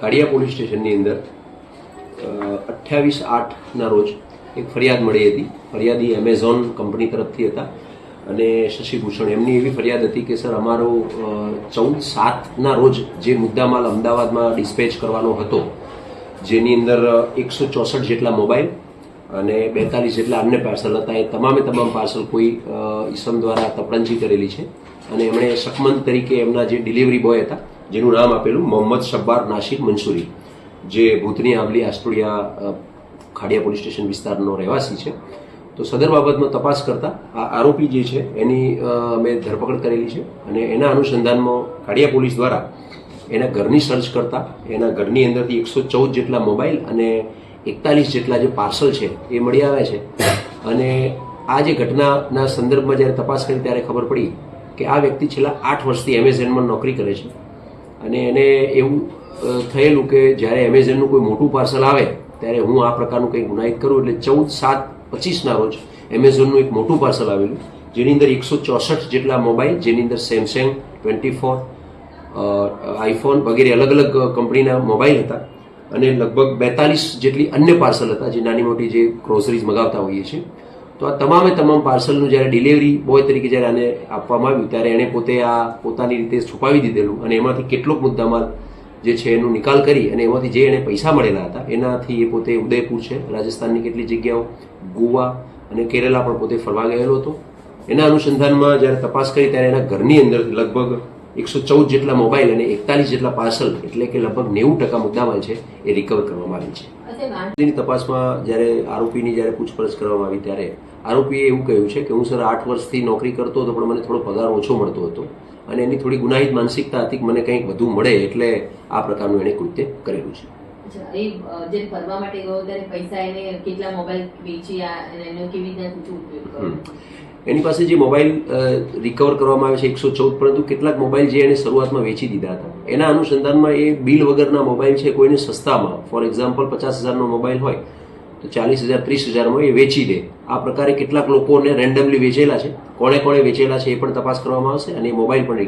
કાળિયા police સ્ટેશનની અંદર અઠ્યાવીસ આઠના રોજ એક ફરિયાદ મળી હતી. ફરિયાદી એમેઝોન કંપની તરફથી હતા અને શશિભૂષણ. એમની એવી ફરિયાદ હતી કે, સર, અમારો ચૌદ સાતના રોજ જે મુદ્દામાલ અમદાવાદમાં ડિસ્પેચ કરવાનો હતો, જેની અંદર એકસો ચોસઠ જેટલા મોબાઈલ અને બેતાલીસ જેટલા અન્ય પાર્સલ હતા, એ તમામે તમામ પાર્સલ કોઈ ઈસમ દ્વારા તપણજી કરેલી છે. અને એમણે શકમંદ તરીકે એમના જે ડિલિવરી બોય હતા જેનું નામ આપેલું મોહમ્મદ શબ્બાર નાસિર મંસૂરી, જે ભૂતની આંબલી આસ્ટોડિયા ખાડિયા પોલીસ સ્ટેશન વિસ્તારનો રહેવાસી છે. તો સદર બાબતમાં તપાસ કરતા આ આરોપી જે છે, એની મેં ધરપકડ કરેલી છે અને એના અનુસંધાનમાં ખાડિયા પોલીસ દ્વારા એના ઘરની સર્ચ કરતા એના ઘરની અંદરથી એકસો ચૌદ જેટલા મોબાઈલ અને એકતાલીસ જેટલા જે પાર્સલ છે એ મળી આવ્યા છે. અને આ જે ઘટનાના સંદર્ભમાં જ્યારે તપાસ કરી ત્યારે ખબર પડી કે આ વ્યક્તિ છેલ્લા આઠ વર્ષથી એમેઝોનમાં નોકરી કરે છે. અને એને એવું થયેલું કે જ્યારે એમેઝોનનું કોઈ મોટું પાર્સલ આવે, ત્યારે હું આ પ્રકારનું કંઈ ગુનાહિત કરું એટલે ચૌદ સાત પચીસના રોજ એમેઝોનનું એક મોટું પાર્સલ આવેલું, જેની અંદર એકસો ચોસઠ જેટલા મોબાઈલ, જેની અંદર સેમસંગ ટ્વેન્ટી ફોર આઈફોન વગેરે અલગ અલગ કંપનીના મોબાઈલ હતા, અને લગભગ બેતાલીસ જેટલી અન્ય પાર્સલ હતા, જે નાની મોટી જે ગ્રોસરીઝ મગાવતા હોઈએ છીએ. તો આ તમામે તમામ પાર્સલનું જ્યારે ડિલિવરી બોય તરીકે જ્યારે આને આપવામાં આવ્યું, ત્યારે એણે પોતે આ પોતાની રીતે છુપાવી દીધેલું અને એમાંથી કેટલોક મુદ્દામાલ જે છે એનો નિકાલ કરી અને એમાંથી જે એણે પૈસા મળેલા હતા, એનાથી એ પોતે ઉદયપુર છે, રાજસ્થાનની કેટલી જગ્યાઓ, ગોવા અને કેરલા પણ પોતે ફરવા ગયેલો હતો. એના અનુસંધાનમાં જ્યારે તપાસ કરી ત્યારે એના ઘરની અંદર લગભગ એકસો ચૌદ જેટલા મોબાઈલ અને એકતાલીસ જેટલા પાર્સલ એટલે કે લગભગ નેવું ટકા મુદ્દામાલ છે એ રિકવર કરવામાં આવી છે. તપાસમાં જ્યારે આરોપીની જ્યારે પૂછપરછ કરવામાં આવી ત્યારે આરોપીએ એવું કહ્યું છે કે હું સર આઠ વર્ષથી નોકરી કરતો હતો પણ મને થોડો પગાર ઓછો મળતો હતો અને એની થોડી ગુનાહિત માનસિકતા હતી કે મને કંઈક વધુ મળે એટલે આ પ્રકારનું એણે કૃત્ય કરેલું છે. ફરવા માટે ગયો ત્યારે પૈસા એને કેટલા મોબાઈલ વેચ્યા કેવી રીતના ઉપયોગ કર્યો? હમ. એની પાસે જે મોબાઈલ રિકવર કરવામાં આવે છે એકસો ચૌદ, પરંતુ કેટલાક મોબાઈલ જે એને શરૂઆતમાં વેચી દીધા હતા. એના અનુસંધાનમાં એ બિલ વગરના મોબાઈલ છે કોઈને સસ્તામાં, ફોર એક્ઝામ્પલ પચાસ હજારનો મોબાઈલ હોય, તો ચાલીસ હજાર, ત્રીસ હજારમાં એ વેચી દે. આ પ્રકારે કેટલાક લોકોને રેન્ડમલી વેચેલા છે, કોણે કોણે વેચેલા છે એ પણ તપાસ કરવામાં આવશે અને એ મોબાઈલ પણ